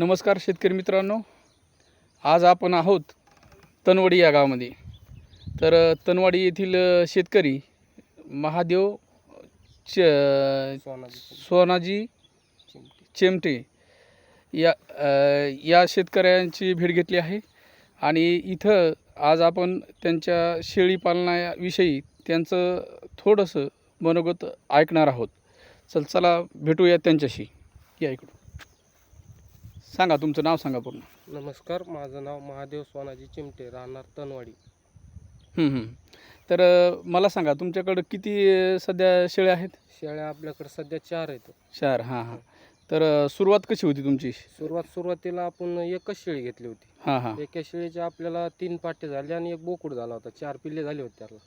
नमस्कार शेतकरी मित्रांनो. आज आपण आहोत तनवडी या गावामध्ये. तर तनवाडी येथील शेतकरी महादेव च सोनाजी चेमटे या अ, या शेतकऱ्यांची भेट घेतली आहे. आणि इथं आज आपण त्यांच्या शेळीपालनाविषयी त्यांचं थोडंसं मनोगत ऐकणार आहोत. चल चला भेटूया त्यांच्याशी. या इकडून. सांगा तुमचं नाव सांगा पूर्ण. नमस्कार माझं नाव महादेव सोनाजी चिमटे राहणार तनवाडी. तर अ, मला सांगा तुमच्याकडं किती अ, सध्या शेळ्या आहेत? शेळ्या आपल्याकडे सध्या चार आहेत. चार हां हां. तर अ, सुरुवात कशी होती तुमची? सुरुवात सुरुवातीला आपण एकच शेळी घेतली होती. हां हां. एका शेळीच्या आपल्याला तीन पाटे झाले आणि एक बोकुड झाला होता. चार पिल्ले झाले होते त्याला.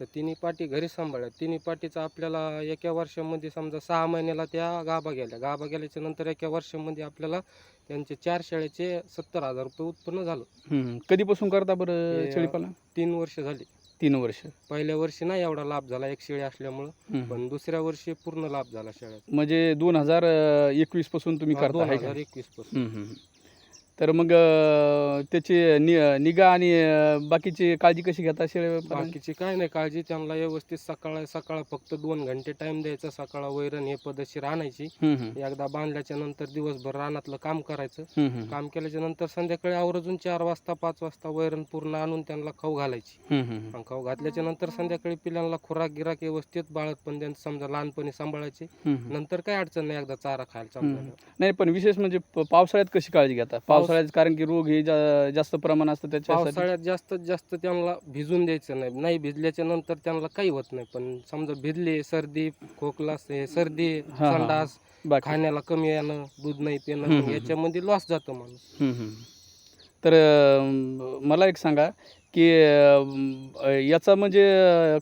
तर तिन्ही पाटी घरी सांभाळल्या. तिन्ही पाटीचा आपल्याला एका वर्षामध्ये समजा सहा महिन्याला त्या गाभा गेल्या. गाभा गेल्याच्यानंतर एका वर्षामध्ये आपल्याला त्यांचे चार शेळ्याचे सत्तर हजार रुपये उत्पन्न झालं. कधीपासून करता बरं हे, शेळीपालन? तीन वर्ष झाली. तीन वर्ष. पहिल्या वर्षी नाही एवढा लाभ झाला एक शेळी असल्यामुळं. पण दुसऱ्या वर्षी पूर्ण लाभ झाला शेळ्याचा. म्हणजे दोन हजार एकवीसपासून तुम्ही करता दोन आहे का? हजार एकवीसपासून. तर मग त्याची नि निगा आणि बाकीची काळजी कशी घेता शेळी बाकीची काय नाही काळजी त्यांना व्यवस्थित सकाळ सकाळ फक्त दोन घंटे टाइम द्यायचा सकाळ वैरण हे पद्धतशीर आणायची. एकदा बांधल्याच्या नंतर दिवसभर रानातलं काम करायचं. काम केल्याच्यानंतर संध्याकाळी आवर्जून चार वाजता पाच वाजता वैरण पूर्ण आणून त्यांना खाऊ घालायची. खाऊ घातल्याच्या नंतर संध्याकाळी पिल्लांना खुराक गिराक व्यवस्थित बाळत पण त्यांचं समजा लहानपणी सांभाळायचे. नंतर काय अडचण नाही एकदा चारा खायला नाही पण विशेष म्हणजे पावसाळ्यात कशी काळजी घेता? पावसाळ्यात कारण की रोग हे जा- जास्त प्रमाण असतं त्याच्यासाठी पावसाळ्यात जास्तीत जास्त त्यांना भिजून द्यायचं नाही नाही भिजल्याच्या नंतर त्यांना काही होत नाही पण समजा भिजले सर्दी खोकला सर्दी हा, हा. संडास बाकी खाण्याला कमी येणं दूध नाही हम्म, पिणं हम्म. याच्यामध्ये लॉस जातो माणूस हम्म, हम्म. तर मला एक सांगा की याचा म्हणजे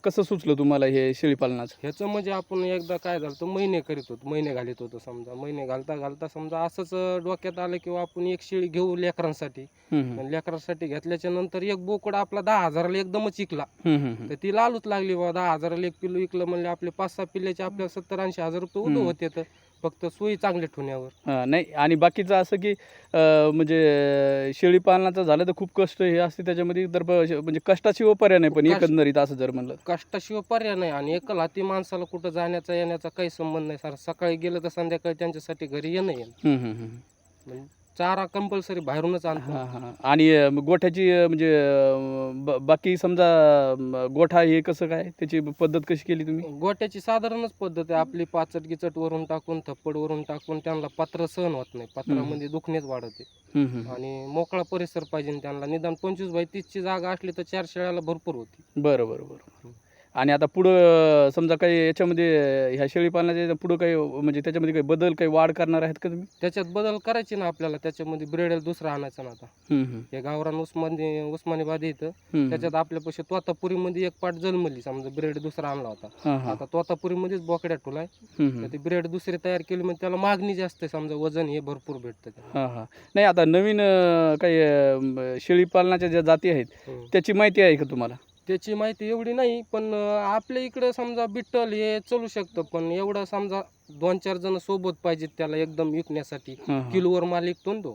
कसं सुचलं तुम्हाला हे शेळीपालनाचं ह्याचं म्हणजे आपण एकदा काय झालं तर महिने करीत होतो महिने घालीत होतो समजा महिने घालता घालता समजा असंच डोक्यात आलं किंवा आपण एक शेळी घेऊ लेकरांसाठी. आणि लेकरांसाठी घेतल्याच्या नंतर एक बोकड आपला दहा हजाराला एकदमच हम्म. तर ती लालूच लागली बाबा दहा हजाराला एक पिल्लू विकलं म्हणले आपले पाच सहा पिल्ल्याचे आपल्याला सत्तर ऐंशी हजार रुपये उदो. होते तर फक्त सोयी चांगल्या ठेवण्यावर. हा, नाही आणि बाकीचं असं की अं, म्हणजे अं, शेळीपालनाचं झालं तर खूप कष्ट हे असते त्याच्यामध्ये तर ब- म्हणजे कष्टाशिवाय पर्याय नाही पण कष्ट- एकंदरीत असं जर म्हणलं. कष्टाशिवाय पर्याय नाही आणि एकल हाती माणसाला कुठं जाण्याचा येण्याचा काही संबंध नाही. सर सकाळी गेलं तर संध्याकाळी त्यांच्यासाठी घरी येणं येणं. हम्म, हम्म, हम्म. म्हणजे चारा कंपल्सरी बाहेरूनच आणतो. हा हा. आणि अं, गोठ्याची अं, म्हणजे अं, ब- बाकी समजा अं, गोठा हे कसं काय? त्याची पद्धत कशी केली तुम्ही? गोट्याची साधारणच पद्धत आहे. आपली पाचट गिचट वरून टाकून थप्पड वरून टाकून त्यांना पत्र सहन होत नाही. पत्रामध्ये दुखणेच वाढते हम्म, हम्म. आणि मोकळा परिसर पाहिजे त्यांना. निदान पंचवीस बाय तीसची जागा असली तर चार शेळ्याला भरपूर होती. बरं बरं बरं. आणि आता पुढं समजा काही याच्यामध्ये ह्या शेळी पालनाच्या पुढं काही म्हणजे त्याच्यामध्ये काही बदल काही वाढ करणार आहेत का तुम्ही त्याच्यात बदल करायचे ना आपल्याला त्याच्यामध्ये ब्रेडेल दुसरा आणायचा ना आता हम्म, हम्म. हे गावरान उस्मानी उस्मानीबाद इथं हम्म. त्याच्यात आपल्यापाशी तोतापुरीमध्ये एक पाट जन्मली समजा ब्रेड दुसरा आणला होता हा, हा. आता तोतापुरीमध्येच बोकड्या ठुलाय हम्म, तर हम्म. ती ब्रेड दुसरी तयार केली म्हणजे त्याला मागणी जास्त आहे समजा वजन हे भरपूर भेटतं त्याला. हा हा नाही आता नवीन अं, काही अं, शेळी पालनाच्या ज्या जाती आहेत हम्म. त्याची माहिती आहे का तुम्हाला त्याची माहिती एवढी नाही पण आपल्या इकडे समजा बिट्टल हे चालू शकतं पण एवढं समजा दोन चार जण सोबत पाहिजेत त्याला एकदम विकण्यासाठी. किलोवर माल विकतो ना तो.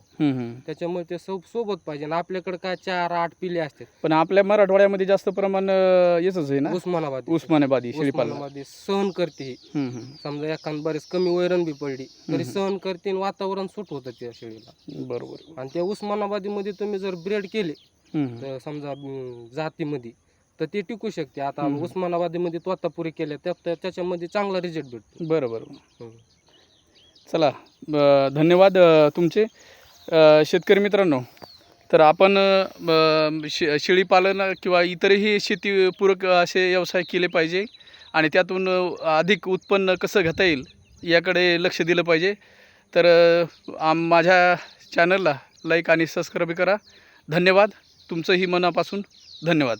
त्याच्यामुळे ते सोब सोबत पाहिजे आणि आपल्याकडे काय चार आठ पिले असतात पण आपल्या मराठवाड्यामध्ये जास्त प्रमाण अं, याचंच आहे ना उस्मानाबाद उस्मानाबादी उस्मानाबादी सहन करते ही. समजा एखाद बरेच कमी वैरण बी पडली तरी. सहन करते आणि वातावरण सूट होतं त्या शेळीला बरोबर आणि त्या उस्मानाबादीमध्ये तुम्ही जर ब्रेड केले. तर समजा जातीमध्ये तर ते टिकू शकते. आता हम्म. उस्मानाबादीमध्ये तोतापुरी केल्या त्या त्या- त्याच्यामध्ये चांगला रिझल्ट भेटतो. बरं बरं हम्म. चला ब- धन्यवाद अ, तुमचे. अ, शेतकरी मित्रांनो तर आपण अ, ब- शे शेळीपालन किंवा इतरही शेतीपूरक असे व्यवसाय केले पाहिजे आणि त्यातून अधिक उत्पन्न कसं घेता येईल याकडे लक्ष दिलं पाहिजे. तर अ, आम माझ्या चॅनलला लाईक आणि सबस्क्राईब करा. धन्यवाद. तुमचंही मनापासून धन्यवाद.